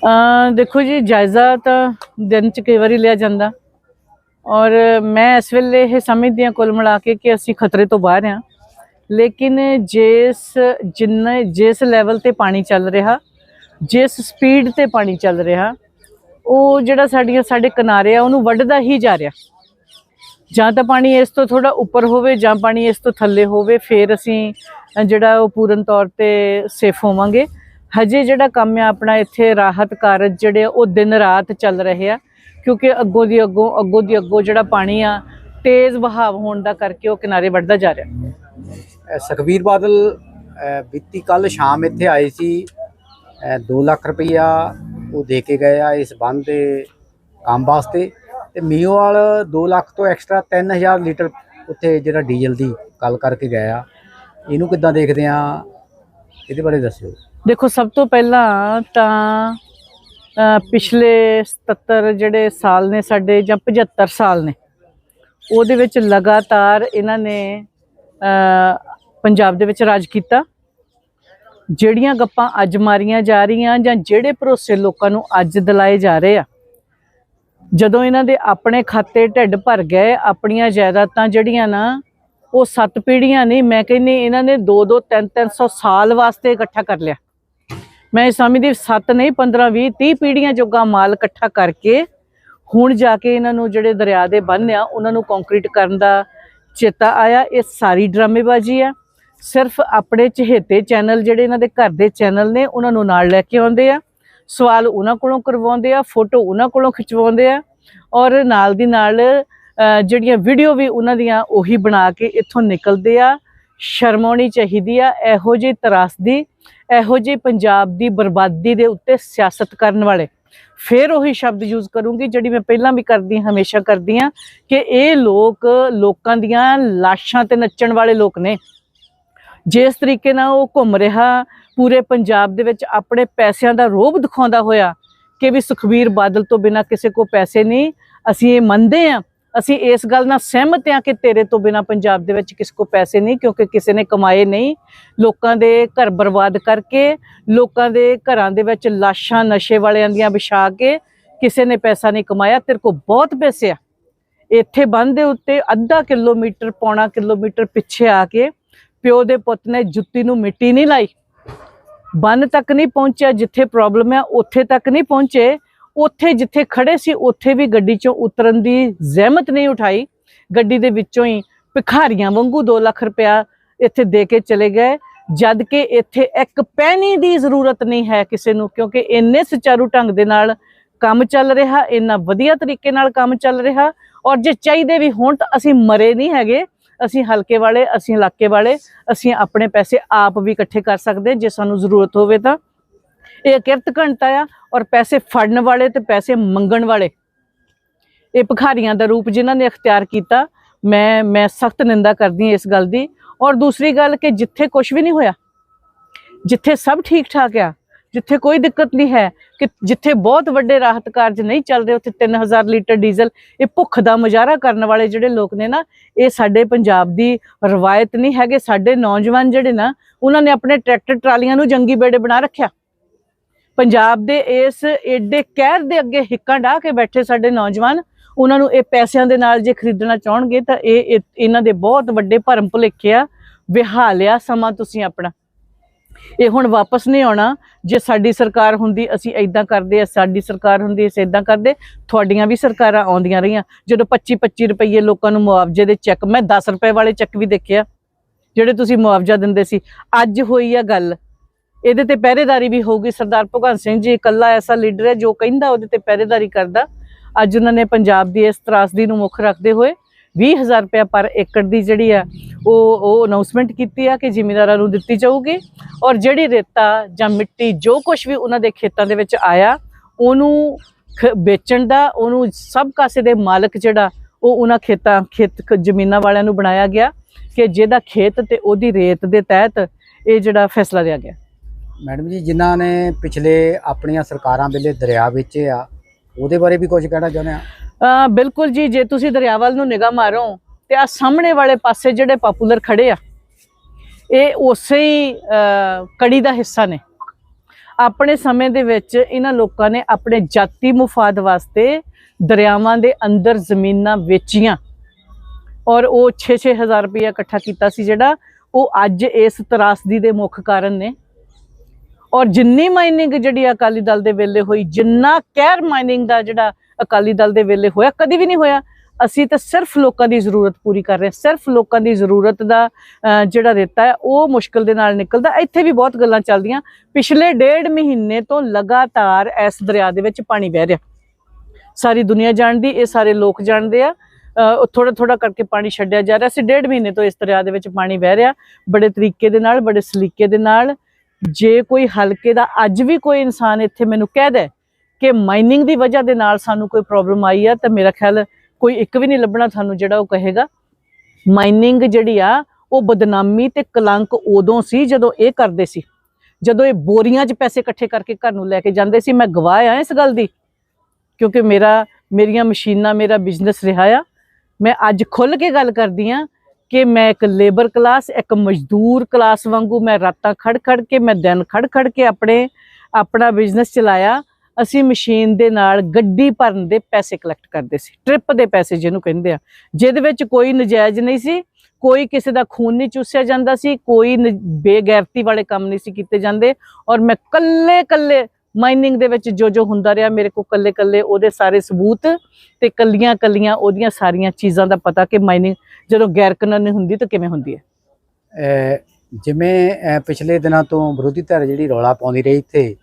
ਅ ਦੇਖੋ ਜੀ, ਜਾਇਜ਼ਾ ਤਾਂ ਦਿਨ ਚ ਕਈ ਵਾਰੀ ਲਿਆ ਜਾਂਦਾ। ਔਰ ਮੈਂ ਇਸ ਵੇਲੇ ਇਹ ਸਮਝਦੀ ਹਾਂ ਕੁੱਲ ਮਿਲਾ ਕੇ ਕਿ ਅਸੀਂ ਖਤਰੇ ਤੋਂ ਬਾਹਰ ਹਾਂ। ਲੇਕਿਨ ਜਿਸ, ਜਿੰਨੇ, ਜਿਸ ਲੈਵਲ ਤੇ ਪਾਣੀ ਚੱਲ ਰਿਹਾ, ਜਿਸ ਸਪੀਡ ਤੇ ਪਾਣੀ ਚੱਲ ਰਿਹਾ ਉਹ ਜਿਹੜਾ ਸਾਡੀਆਂ ਸਾਡੇ ਕਿਨਾਰੇ ਆ ਉਹਨੂੰ ਵੱਢਦਾ ਹੀ ਜਾ ਰਿਹਾ। ਜਾਂ ਤਾਂ ਪਾਣੀ ਇਸ ਤੋਂ ਥੋੜਾ ਉੱਪਰ ਹੋਵੇ ਜਾਂ ਪਾਣੀ ਇਸ ਤੋਂ ਥੱਲੇ ਹੋਵੇ ਫਿਰ ਅਸੀਂ ਜਿਹੜਾ ਉਹ ਪੂਰਨ ਤੌਰ ਤੇ ਸੇਫ ਹੋਵਾਂਗੇ। ਹਜੇ ਜਿਹੜਾ ਕੰਮ ਆ ਆਪਣਾ ਇੱਥੇ ਰਾਹਤ ਕਾਰਜ ਜਿਹੜੇ ਆ, ਉਹ ਦਿਨ ਰਾਤ ਚੱਲ ਰਹੇ ਆ ਕਿਉਂਕਿ ਅੱਗੋਂ ਦੀ ਅੱਗੋਂ ਅੱਗੋਂ ਦੀ ਅੱਗੋਂ ਜਿਹੜਾ ਪਾਣੀ ਆ ਤੇਜ਼ ਵਹਾਅ ਹੋਣ ਦਾ ਕਰਕੇ ਉਹ ਕਿਨਾਰੇ ਵੱਢਦਾ ਜਾ ਰਿਹਾ। ਅਹ, ਸੁਖਬੀਰ ਬਾਦਲ ਬੀਤੀ ਕੱਲ ਸ਼ਾਮ ਇੱਥੇ ਆਏ ਸੀ। 2 ਲੱਖ ਰੁਪਈਆ ਉਹ ਦੇ ਕੇ ਗਏ ਆ ਇਸ ਬੰਦ ਦੇ ਕੰਮ ਵਾਸਤੇ। ਤੇ ਮੀਓਵਾਲ 2 ਲੱਖ ਤੋਂ ਐਕਸਟਰਾ 3000 ਲੀਟਰ ਉੱਥੇ ਜਿਹੜਾ ਡੀਜ਼ਲ ਦੀ ਗੱਲ ਕਰਕੇ ਗਏ ਆ। ਇਹਨੂੰ ਕਿੱਦਾਂ ਦੇਖਦੇ ਆ? ਇਹਦੇ ਬਾਰੇ ਦੱਸਿਓ। ਦੇਖੋ, ਸਭ ਤੋਂ ਪਹਿਲਾਂ ਤਾਂ ਪਿਛਲੇ 77 ਜਿਹੜੇ ਸਾਲ ਨੇ ਸਾਡੇ ਜਾਂ 75 ਸਾਲ ਨੇ, ਉਹਦੇ ਵਿੱਚ ਲਗਾਤਾਰ ਇਹਨਾਂ ਨੇ ਪੰਜਾਬ ਦੇ ਵਿੱਚ ਰਾਜ ਕੀਤਾ। ਜਿਹੜੀਆਂ ਗੱਪਾਂ ਅੱਜ ਮਾਰੀਆਂ ਜਾ ਰਹੀਆਂ ਜਾਂ ਜਿਹੜੇ ਭਰੋਸੇ ਲੋਕਾਂ ਨੂੰ ਅੱਜ ਦਿਲਾਏ ਜਾ ਰਹੇ ਆ, ਜਦੋਂ ਇਹਨਾਂ ਦੇ ਆਪਣੇ ਖਾਤੇ ਢਿੱਡ ਭਰ ਗਏ, ਆਪਣੀਆਂ ਜਾਇਦਾਦਾਂ ਜਿਹੜੀਆਂ ਨਾ, ਉਹ ਸੱਤ ਪੀੜ੍ਹੀਆਂ ਨਹੀਂ ਮੈਂ ਕਹਿੰਨੀ ਇਹਨਾਂ ਨੇ 2 2 3 300 ਸਾਲ ਵਾਸਤੇ ਇਕੱਠਾ ਕਰ ਲਿਆ। ਮੈਂ ਸਮਝਦੀ ਸੱਤ ਨਹੀਂ 15 20 30 ਪੀੜ੍ਹੀਆਂ ਜੋਗਾ ਮਾਲ ਇਕੱਠਾ ਕਰਕੇ ਹੁਣ ਜਾ ਕੇ ਇਹਨਾਂ ਨੂੰ ਜਿਹੜੇ ਦਰਿਆ ਦੇ ਬੰਨ੍ਹ ਆ, ਉਹਨਾਂ ਨੂੰ ਕੰਕਰੀਟ ਕਰਨ ਦਾ ਚੇਤਾ ਆਇਆ, ਇਹ ਸਾਰੀ ਡਰਾਮੇਬਾਜ਼ੀ ਆ। ਸਿਰਫ ਆਪਣੇ ਚਹੇਤੇ ਚੈਨਲ ਜਿਹੜੇ ਇਹਨਾਂ ਦੇ ਘਰ ਦੇ ਚੈਨਲ ਨੇ ਉਹਨਾਂ ਨੂੰ ਨਾਲ ਲੈ ਕੇ ਆਉਂਦੇ ਆ। ਸਵਾਲ ਉਹਨਾਂ ਕੋਲੋਂ ਕਰਵਾਉਂਦੇ ਆ ਫੋਟੋ ਉਹਨਾਂ ਕੋਲੋਂ ਖਿਚਵਾਉਂਦੇ ਆ ਔਰ ਨਾਲ ਦੀ ਨਾਲ ਜਿਹੜੀਆਂ ਵੀਡੀਓ ਵੀ ਉਹਨਾਂ ਦੀਆਂ ਉਹੀ ਬਣਾ ਕੇ ਇੱਥੋਂ ਨਿਕਲਦੇ ਆ। ਸ਼ਰਮ ਆਉਣੀ ਚਾਹੀਦੀ ਆ ਇਹੋ ਜਿਹੀ ਤਰਾਸਦੀ ਇਹੋ ਜਿਹੀ ਪੰਜਾਬ ਦੀ ਬਰਬਾਦੀ ਦੇ ਉੱਤੇ ਸਿਆਸਤ ਕਰਨ ਵਾਲੇ। ਫਿਰ ਉਹੀ ਸ਼ਬਦ ਯੂਜ਼ ਕਰੂੰਗੀ ਜਿਹੜੀ ਮੈਂ ਪਹਿਲਾਂ ਵੀ ਕਰਦੀ ਹਾਂ, ਹਮੇਸ਼ਾ ਕਰਦੀ ਹਾਂ ਕਿ ਇਹ ਲੋਕ ਲੋਕਾਂ ਦੀਆਂ ਲਾਸ਼ਾਂ ਤੇ ਨੱਚਣ ਵਾਲੇ ਲੋਕ ਨੇ। ਜਿਸ ਤਰੀਕੇ ਨਾਲ ਉਹ ਘੁੰਮ ਰਿਹਾ, ਪੂਰੇ ਪੰਜਾਬ ਦੇ ਵਿੱਚ ਆਪਣੇ ਪੈਸਿਆਂ ਦਾ ਰੋਬ ਦਿਖਾਉਂਦਾ ਹੋਇਆ ਕਿ ਵੀ ਸੁਖਬੀਰ ਬਾਦਲ ਤੋਂ ਬਿਨਾ ਕਿਸੇ ਕੋ ਪੈਸੇ ਨਹੀਂ, ਅਸੀਂ ਇਹ ਮੰਨਦੇ ਹਾਂ, ਅਸੀਂ ਇਸ ਗੱਲ ਨਾਲ ਸਹਿਮਤ ਹਾਂ ਕਿ ਤੇਰੇ ਤੋਂ ਬਿਨਾ ਪੰਜਾਬ ਦੇ ਵਿੱਚ ਕਿਸੇ ਕੋ ਪੈਸੇ ਨਹੀਂ ਕਿਉਂਕਿ ਕਿਸੇ ਨੇ ਕਮਾਏ ਨਹੀਂ। ਲੋਕਾਂ ਦੇ ਘਰ ਬਰਬਾਦ ਕਰਕੇ, ਲੋਕਾਂ ਦੇ ਘਰਾਂ ਦੇ ਵਿੱਚ ਲਾਸ਼ਾਂ ਨਸ਼ੇ ਵਾਲਿਆਂ ਦੀਆਂ ਵਿਛਾ ਕੇ ਕਿਸੇ ਨੇ ਪੈਸਾ ਨਹੀਂ ਕਮਾਇਆ, ਤੇਰੇ ਕੋ ਬਹੁਤ ਪੈਸੇ ਆ। ਇੱਥੇ ਬੰਦ ਦੇ ਉੱਤੇ ਅੱਧਾ ਕਿਲੋਮੀਟਰ, ਪੌਣਾ ਕਿਲੋਮੀਟਰ ਪਿੱਛੇ ਆ ਕੇ ਪਿਓ ਦੇ ਪੁੱਤ ਨੇ ਜੁੱਤੀ ਨੂੰ ਮਿੱਟੀ ਨਹੀਂ ਲਾਈ। ਬੰਨ ਤੱਕ ਨਹੀਂ ਪਹੁੰਚਿਆ ਜਿੱਥੇ ਪ੍ਰੋਬਲਮ ਹੈ ਉੱਥੇ ਤੱਕ ਨਹੀਂ ਪਹੁੰਚੇ। ਉੱਥੇ ਜਿੱਥੇ ਖੜੇ ਸੀ, ਉੱਥੇ ਵੀ ਗੱਡੀ ਚੋਂ ਉਤਰਨ ਦੀ ਜ਼ਹਿਮਤ ਨਹੀਂ ਉਠਾਈ। ਗੱਡੀ ਦੇ ਵਿੱਚੋਂ ਹੀ ਭਿਖਾਰੀਆਂ ਵਾਂਗੂ 2 ਲੱਖ ਰੁਪਇਆ ਇੱਥੇ ਦੇ ਕੇ ਚਲੇ ਗਏ। ਜਦ ਕਿ ਇੱਥੇ ਇੱਕ ਪੈਣੀ ਦੀ ਜ਼ਰੂਰਤ ਨਹੀਂ ਹੈ ਕਿਸੇ ਨੂੰ, ਕਿਉਂਕਿ ਇੰਨੇ ਸੁਚਾਰੂ ਢੰਗ ਦੇ ਨਾਲ ਕੰਮ ਚੱਲ ਰਿਹਾ, ਇੰਨਾ ਵਧੀਆ ਤਰੀਕੇ ਨਾਲ ਕੰਮ ਚੱਲ ਰਿਹਾ। ਔਰ ਜੇ ਚਾਹੀਦੇ ਵੀ ਹੋਣ ਤਾਂ ਅਸੀਂ ਮਰੇ ਨਹੀਂ ਹੈਗੇ। ਅਸੀਂ ਹਲਕੇ ਵਾਲੇ, ਅਸੀਂ ਇਲਾਕੇ ਵਾਲੇ, ਅਸੀਂ ਆਪਣੇ ਪੈਸੇ ਆਪ ਵੀ ਇਕੱਠੇ ਕਰ ਸਕਦੇ ਜੇ ਸਾਨੂੰ ਜ਼ਰੂਰਤ ਹੋਵੇ ਤਾਂ। ਇਹ ਕਿਰਤ ਘੰਟਾ ਆ ਔਰ ਪੈਸੇ ਫੜਨ ਵਾਲੇ ਤੇ ਪੈਸੇ ਮੰਗਣ ਵਾਲੇ। ਇਹ ਭਿਖਾਰੀਆਂ ਦਾ ਰੂਪ ਜਿਨ੍ਹਾਂ ਨੇ ਅਖਤਿਆਰ ਕੀਤਾ, ਮੈਂ ਮੈਂ ਸਖਤ ਨਿੰਦਾ ਕਰਦੀ ਹਾਂ ਇਸ ਗੱਲ ਦੀ। ਔਰ ਦੂਸਰੀ ਗੱਲ ਕਿ ਜਿੱਥੇ ਕੁਝ ਵੀ ਨਹੀਂ ਹੋਇਆ, ਜਿੱਥੇ ਸਭ ਠੀਕ ਠਾਕ ਆ ਜਿੱਥੇ ਕੋਈ ਦਿੱਕਤ ਨਹੀਂ ਹੈ, ਕਿ ਜਿੱਥੇ ਬਹੁਤ ਵੱਡੇ ਰਾਹਤ ਕਾਰਜ ਨਹੀਂ ਚੱਲ ਰਹੇ, ਉੱਥੇ 3000 ਲੀਟਰ ਡੀਜ਼ਲ, ਇਹ ਭੁੱਖ ਦਾ ਮੁਜ਼ਾਹਰਾ ਕਰਨ ਵਾਲੇ ਜਿਹੜੇ ਲੋਕ ਨੇ ਨਾ, ਇਹ ਸਾਡੇ ਪੰਜਾਬ ਦੀ ਰਵਾਇਤ ਨਹੀਂ ਹੈਗੇ, ਸਾਡੇ ਨੌਜਵਾਨ ਜਿਹੜੇ ਨਾ, ਉਹਨਾਂ ਨੇ ਆਪਣੇ ਟਰੈਕਟਰ ਟਰਾਲੀਆਂ ਨੂੰ ਜੰਗੀ ਬੇੜੇ ਬਣਾ ਰੱਖਿਆ। ਪੰਜਾਬ ਦੇ ਇਸ ਏਡੇ ਕਹਿਰ ਦੇ ਅੱਗੇ ਹਿੱਕਾਂ ਢਾ ਕੇ ਬੈਠੇ ਸਾਡੇ ਨੌਜਵਾਨ, ਉਹਨਾਂ ਨੂੰ ਇਹ ਪੈਸਿਆਂ ਦੇ ਨਾਲ ਜੇ ਖਰੀਦਣਾ ਚਾਹਣਗੇ ਤਾਂ ਇਹ ਇਹਨਾਂ ਦੇ ਬਹੁਤ ਵੱਡੇ ਭਰਮ ਭੁਲੇਖੇ ਆ ਵਿਹਾਲਿਆ ਸਮਾਂ ਤੁਸੀਂ ਆਪਣਾ। ਇਹ ਹੁਣ ਵਾਪਸ ਨਹੀਂ ਆਉਣਾ। ਜੇ ਸਾਡੀ ਸਰਕਾਰ ਹੁੰਦੀ, ਅਸੀਂ ਐਦਾਂ ਕਰਦੇ ਆ, ਸਾਡੀ ਸਰਕਾਰ ਹੁੰਦੀ, ਅਸੀਂ ਐਦਾਂ ਕਰਦੇ, ਤੁਹਾਡੀਆਂ ਵੀ ਸਰਕਾਰਾਂ ਆਉਂਦੀਆਂ ਰਹੀਆਂ। ਜਦੋਂ 25 25 ਰੁਪਏ ਲੋਕਾਂ ਨੂੰ ਮੁਆਵਜ਼ੇ ਦੇ ਚੈੱਕ, ਮੈਂ 10 ਰੁਪਏ ਵਾਲੇ ਚੈੱਕ ਵੀ ਦੇਖਿਆ, ਜਿਹੜੇ ਤੁਸੀਂ ਮੁਆਵਜ਼ਾ ਦਿੰਦੇ ਸੀ। ਅੱਜ ਹੋਈ ਆ ਗੱਲ। ਇਹਦੇ ਤੇ ਪਹਿਰੇਦਾਰੀ ਵੀ ਹੋਊਗੀ। ਸਰਦਾਰ ਭਗਵੰਤ ਸਿੰਘ ਜੀ ਇਕੱਲਾ ਐਸਾ ਲੀਡਰ ਹੈ ਜੋ ਕਹਿੰਦਾ, ਉਹਦੇ ਤੇ ਪਹਿਰੇਦਾਰੀ ਕਰਦਾ। ਅੱਜ ਉਹਨਾਂ ਨੇ ਪੰਜਾਬ ਦੀ ਇਸ ਤਰਾਸਦੀ ਨੂੰ ਮੁੱਖ ਰੱਖਦੇ ਹੋਏ 20000 ਰੁਪਏ ਪਰ ਏਕੜ ਦੀ ਜਿਹੜੀ ਆ, ਉਹ ਉਹ ਅਨਾਉਂਸਮੈਂਟ ਕੀਤੀ ਆ ਕਿ ਜ਼ਿਮੀਂਦਾਰਾਂ ਨੂੰ ਦਿੱਤੀ ਜਾਊਗੀ। ਔਰ ਜਿਹੜੀ ਰੇਤਾ ਜਾਂ ਮਿੱਟੀ ਜੋ ਕੁਝ ਵੀ ਉਹਨਾਂ ਦੇ ਖੇਤਾਂ ਦੇ ਵਿੱਚ ਆਇਆ, ਉਹਨੂੰ ਖ- ਵੇਚਣ ਦਾ, ਉਹਨੂੰ ਸਭ ਕਾਸੇ ਦੇ ਮਾਲਕ ਜਿਹੜਾ, ਉਹ ਉਹਨਾਂ ਖੇਤਾਂ, ਖੇਤ ਜ਼ਮੀਨਾਂ ਵਾਲਿਆਂ ਨੂੰ ਬਣਾਇਆ ਗਿਆ ਕਿ ਜਿਹਦਾ ਖੇਤ ਤੇ ਉਹਦੀ ਰੇਤ ਦੇ ਤਹਿਤ ਇਹ ਜਿਹੜਾ ਫੈਸਲਾ ਲਿਆ ਗਿਆ। ਮੈਡਮ ਜੀ, ਜਿਨ੍ਹਾਂ ਨੇ ਪਿਛਲੇ ਆਪਣੀਆਂ ਸਰਕਾਰਾਂ ਵੇਲੇ ਦਰਿਆ ਵੇਚੇ ਆ ਉਹਦੇ ਬਾਰੇ ਵੀ ਕੁਝ ਕਹਿਣਾ ਚਾਹੁੰਦੇ ਆ? ਬਿਲਕੁਲ ਜੀ, ਜੇ ਤੁਸੀਂ ਦਰਿਆਵਲ ਨੂੰ ਨਿਗਾਹ ਮਾਰੋ ਤੇ ਆ ਸਾਹਮਣੇ ਵਾਲੇ ਪਾਸੇ ਜਿਹੜੇ ਪਪੂਲਰ ਖੜੇ ਆ, ਇਹ ਉਸੇ ਹੀ ਕੜੀ ਦਾ ਹਿੱਸਾ ਨੇ। ਆਪਣੇ ਸਮੇਂ ਦੇ ਵਿੱਚ ਇਹਨਾਂ ਲੋਕਾਂ ਨੇ ਆਪਣੇ ਜਾਤੀ ਮੁਫਾਦ ਵਾਸਤੇ ਦਰਿਆਵਾਂ ਦੇ ਅੰਦਰ ਜ਼ਮੀਨਾਂ ਵੇਚੀਆਂ। ਔਰ ਉਹ 6-6000 ਰੁਪਇਆ ਇਕੱਠਾ ਕੀਤਾ ਸੀ ਜਿਹੜਾ, ਉਹ ਅੱਜ ਇਸ ਤਰਾਸਦੀ ਦੇ ਮੁੱਖ ਕਾਰਨ ਨੇ। ਔਰ ਜਿੰਨੀ ਮਾਈਨਿੰਗ ਜਿਹੜੀ ਅਕਾਲੀ ਦਲ ਦੇ ਵੇਲੇ ਹੋਈ, ਜਿੰਨਾ ਕਹਿਰ ਮਾਈਨਿੰਗ ਦਾ ਜਿਹੜਾ ਅਕਾਲੀ ਦਲ ਦੇ ਵੇਲੇ ਹੋਇਆ, ਕਦੀ ਵੀ ਨਹੀਂ ਹੋਇਆ। ਅਸੀਂ ਤਾਂ ਸਿਰਫ ਲੋਕਾਂ ਦੀ ਜ਼ਰੂਰਤ ਪੂਰੀ ਕਰ ਰਹੇ ਹਾਂ, ਸਿਰਫ ਲੋਕਾਂ ਦੀ ਜ਼ਰੂਰਤ ਦਾ ਜਿਹੜਾ ਰੇਤਾ ਹੈ, ਉਹ ਮੁਸ਼ਕਲ ਦੇ ਨਾਲ ਨਿਕਲਦਾ। ਇੱਥੇ ਵੀ ਬਹੁਤ ਗੱਲਾਂ ਚੱਲਦੀਆਂ। ਪਿਛਲੇ ਡੇਢ ਮਹੀਨੇ ਤੋਂ ਲਗਾਤਾਰ ਇਸ ਦਰਿਆ ਦੇ ਵਿੱਚ ਪਾਣੀ ਵਹਿ ਰਿਹਾ। ਸਾਰੀ ਦੁਨੀਆ ਜਾਣਦੀ, ਇਹ ਸਾਰੇ ਲੋਕ ਜਾਣਦੇ ਆ। ਥੋੜਾ ਥੋੜਾ ਕਰਕੇ ਪਾਣੀ ਛੱਡਿਆ ਜਾ ਰਿਹਾ। ਸੀ ਡੇਢ ਮਹੀਨੇ ਤੋਂ ਇਸ ਦਰਿਆ ਦੇ ਵਿੱਚ ਪਾਣੀ ਵਹਿ ਰਿਹਾ, ਬੜੇ ਤਰੀਕੇ ਦੇ ਨਾਲ, ਬੜੇ ਸਲੀਕੇ ਦੇ ਨਾਲ। ਜੇ ਕੋਈ ਹਲਕੇ ਦਾ, ਅੱਜ ਵੀ ਕੋਈ ਇਨਸਾਨ ਇੱਥੇ ਮੈਨੂੰ ਕਹਿ ਦੇ ਕਿ ਮਾਈਨਿੰਗ ਦੀ ਵਜ੍ਹਾ ਦੇ ਨਾਲ ਸਾਨੂੰ ਕੋਈ ਪ੍ਰੋਬਲਮ ਆਈ ਆ ਤਾਂ ਮੇਰਾ ਖਿਆਲ ਕੋਈ ਇੱਕ ਵੀ ਨਹੀਂ ਲੱਭਣਾ ਤੁਹਾਨੂੰ ਜਿਹੜਾ ਉਹ ਕਹੇਗਾ। ਮਾਈਨਿੰਗ ਜਿਹੜੀ ਆ, ਉਹ ਬਦਨਾਮੀ ਤੇ ਕਲੰਕ ਉਦੋਂ ਸੀ ਜਦੋਂ ਇਹ ਕਰਦੇ ਸੀ। ਜਦੋਂ ਇਹ ਬੋਰੀਆਂ 'ਚ ਪੈਸੇ ਇਕੱਠੇ ਕਰਕੇ ਘਰ ਨੂੰ ਲੈ ਕੇ ਜਾਂਦੇ ਸੀ, ਮੈਂ ਗਵਾਹ ਆ ਇਸ ਗੱਲ ਦੀ। ਕਿਉਂਕਿ ਮੇਰਾ, ਮੇਰੀਆਂ ਮਸ਼ੀਨਾਂ, ਮੇਰਾ ਬਿਜ਼ਨਸ ਰਿਹਾ ਆ। ਮੈਂ ਅੱਜ ਖੁੱਲ ਕੇ ਗੱਲ ਕਰਦੀ ਆ ਕਿ ਮੈਂ ਇੱਕ ਲੇਬਰ ਕਲਾਸ ਇੱਕ ਮਜ਼ਦੂਰ ਕਲਾਸ ਵਾਂਗੂ ਮੈਂ ਰਾਤਾਂ ਖੜ ਖੜ ਕੇ, ਮੈਂ ਦਿਨ ਖੜ ਖੜ ਕੇ ਆਪਣੇ, ਆਪਣਾ ਬਿਜ਼ਨਸ ਚਲਾਇਆ। ਅਸੀਂ ਮਸ਼ੀਨ ਦੇ ਨਾਲ ਗੱਡੀ ਭਰਨ ਦੇ ਪੈਸੇ ਕਲੈਕਟ ਕਰਦੇ ਸੀ ਟ੍ਰਿਪ ਦੇ ਪੈਸੇ ਜਿਹਨੂੰ ਕਹਿੰਦੇ ਆ, ਜਿਹਦੇ ਵਿੱਚ ਕੋਈ ਨਜਾਇਜ਼ ਨਹੀਂ ਸੀ, ਕੋਈ ਕਿਸੇ ਦਾ ਖੂਨ ਨਹੀਂ ਚੂਸਿਆ ਜਾਂਦਾ ਸੀ, ਕੋਈ ਨ- ਬੇਗੈਰਤੀ ਵਾਲੇ ਕੰਮ ਨਹੀਂ ਸੀ ਕੀਤੇ ਜਾਂਦੇ ਔਰ ਮੈਂ ਕੱਲੇ ਕੱਲੇ ਮਾਈਨਿੰਗ ਦੇ ਵਿੱਚ ਜੋ ਜੋ ਹੁੰਦਾ ਰਿਹਾ, ਮੇਰੇ ਕੋਲ ਕੱਲੇ ਕੱਲੇ ਉਹਦੇ ਸਾਰੇ ਸਬੂਤ ਤੇ ਕੱਲੀਆਂ ਕੱਲੀਆਂ ਉਹਦੀਆਂ ਸਾਰੀਆਂ ਚੀਜ਼ਾਂ ਦਾ ਪਤਾ ਕਿ ਮਾਈਨਿੰਗ ਜਦੋਂ ਗੈਰ ਕਾਨੂੰਨੀ ਹੁੰਦੀ ਤਾਂ ਕਿਵੇਂ ਹੁੰਦੀ ਹੈ। ਜਿਵੇਂ ਪਿਛਲੇ ਦਿਨਾਂ ਤੋਂ ਵਿਰੋਧੀ ਧਿਰ ਜਿਹੜੀ ਰੌਲਾ ਪਾਉਂਦੀ ਰਹੀ ਇੱਥੇ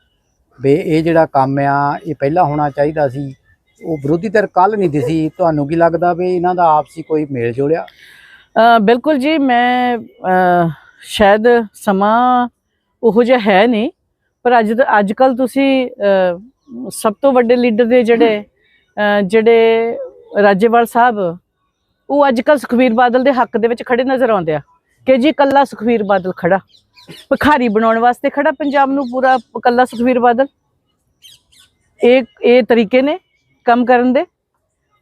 ਵੀ ਇਹ ਜਿਹੜਾ ਕੰਮ ਆ, ਇਹ ਪਹਿਲਾਂ ਹੋਣਾ ਚਾਹੀਦਾ ਸੀ। ਉਹ ਵਿਰੋਧੀ ਧਿਰ ਕੱਲ ਨਹੀਂ ਦਿਸੀ ਤੁਹਾਨੂੰ ਕੀ ਲੱਗਦਾ ਵੀ ਇਹਨਾਂ ਦਾ ਆਪਸੀ ਕੋਈ ਮੇਲ ਜੋੜਿਆ ਬਿਲਕੁਲ ਜੀ, ਮੈਂ ਸ਼ਾਇਦ ਸਮਾਂ ਉਹੋ ਜਿਹਾ ਹੈ ਨਹੀਂ, ਪਰ ਅੱਜ ਅੱਜ ਕੱਲ ਤੁਸੀਂ ਸਭ ਤੋਂ ਵੱਡੇ ਲੀਡਰ ਦੇ ਜਿਹੜੇ ਜਿਹੜੇ ਰਾਜੇਵਾਲ ਸਾਹਿਬ, ਉਹ ਅੱਜ ਕੱਲ ਸੁਖਵੀਰ ਬਾਦਲ ਦੇ ਹੱਕ ਦੇ ਵਿੱਚ ਖੜੇ ਨਜ਼ਰ ਆਉਂਦੇ ਆ। ਕਿ ਜੀ, ਕੱਲਾ ਸੁਖਵੀਰ ਬਾਦਲ ਖੜਾ। ਭਿਖਾਰੀ ਬਣਾਉਣ ਵਾਸਤੇ ਖੜਾ ਪੰਜਾਬ ਨੂੰ ਪੂਰਾ ਕੱਲਾ ਸੁਖਵੀਰ ਬਾਦਲ। ਇਹ ਇਹ ਤਰੀਕੇ ਨੇ ਕੰਮ ਕਰਨ ਦੇ।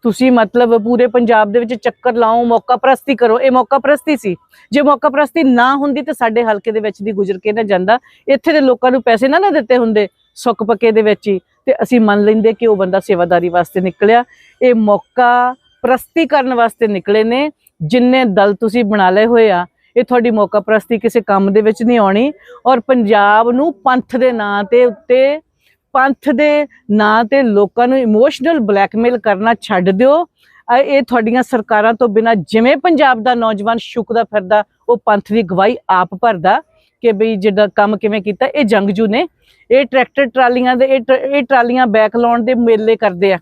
ਤੁਸੀਂ ਮਤਲਬ ਪੂਰੇ ਪੰਜਾਬ ਦੇ ਵਿੱਚ ਚੱਕਰ ਲਾਓ, ਮੌਕਾ ਪ੍ਰਸਤੀ ਕਰੋ। ਇਹ ਮੌਕਾ ਪ੍ਰਸਤੀ ਸੀ। ਜੇ ਮੌਕਾ ਪ੍ਰਸਤੀ ਨਾ ਹੁੰਦੀ ਤਾਂ ਸਾਡੇ ਹਲਕੇ ਦੇ ਵਿੱਚ ਦੀ ਗੁਜ਼ਰ ਕੇ ਨਾ ਜਾਂਦਾ। ਇੱਥੇ ਦੇ ਲੋਕਾਂ ਨੂੰ ਪੈਸੇ ਨਾ ਨਾ ਦਿੱਤੇ ਹੁੰਦੇ ਸੁੱਕ ਪੱਕੇ ਦੇ ਵਿੱਚ ਹੀ। ਤੇ ਅਸੀਂ ਮੰਨ ਲੈਂਦੇ ਕਿ ਉਹ ਬੰਦਾ ਸੇਵਾਦਾਰੀ ਵਾਸਤੇ ਨਿਕਲਿਆ। ਇਹ ਮੌਕਾ ਪ੍ਰਸਤੀ ਕਰਨ ਵਾਸਤੇ ਨਿਕਲੇ ਨੇ। ਜਿੰਨੇ ਦਲ ਤੁਸੀਂ ਬਣਾ ਲਏ ਹੋਏ ਆ ਇਹ ਤੁਹਾਡੀ ਮੌਕਾ ਪ੍ਰਸਤੀ ਕਿਸੇ ਕੰਮ ਦੇ ਵਿੱਚ ਨਹੀਂ ਆਉਣੀ ਔਰ ਪੰਜਾਬ ਨੂੰ ਪੰਥ ਦੇ ਨਾਂ ਤੇ ਉੱਤੇ, ਪੰਥ ਦੇ ਨਾਂ ਤੇ ਲੋਕਾਂ ਨੂੰ ਇਮੋਸ਼ਨਲ ਬਲੈਕਮੇਲ ਕਰਨਾ ਛੱਡ ਦਿਓ। ਇਹ ਤੁਹਾਡੀਆਂ ਸਰਕਾਰਾਂ ਤੋਂ ਬਿਨਾ ਜਿਵੇਂ ਪੰਜਾਬ ਦਾ ਨੌਜਵਾਨ ਸ਼ੁਕਦਾ ਫਿਰਦਾ, ਉਹ ਪੰਥ ਦੀ ਗਵਾਹੀ ਆਪ ਭਰਦਾ ਕਿ ਬਈ ਜਿਹੜਾ ਕੰਮ ਕਿਵੇਂ ਕੀਤਾ, ਇਹ ਜੰਗਜੂ ਨੇ। ਇਹ ਟਰੈਕਟਰ ਟਰਾਲੀਆਂ ਦੇ, ਇਹ ਟ- ਇਹ ਟਰਾਲੀਆਂ ਬੈਕ ਲਾਉਣ ਦੇ ਮੇਲੇ ਕਰਦੇ ਆ।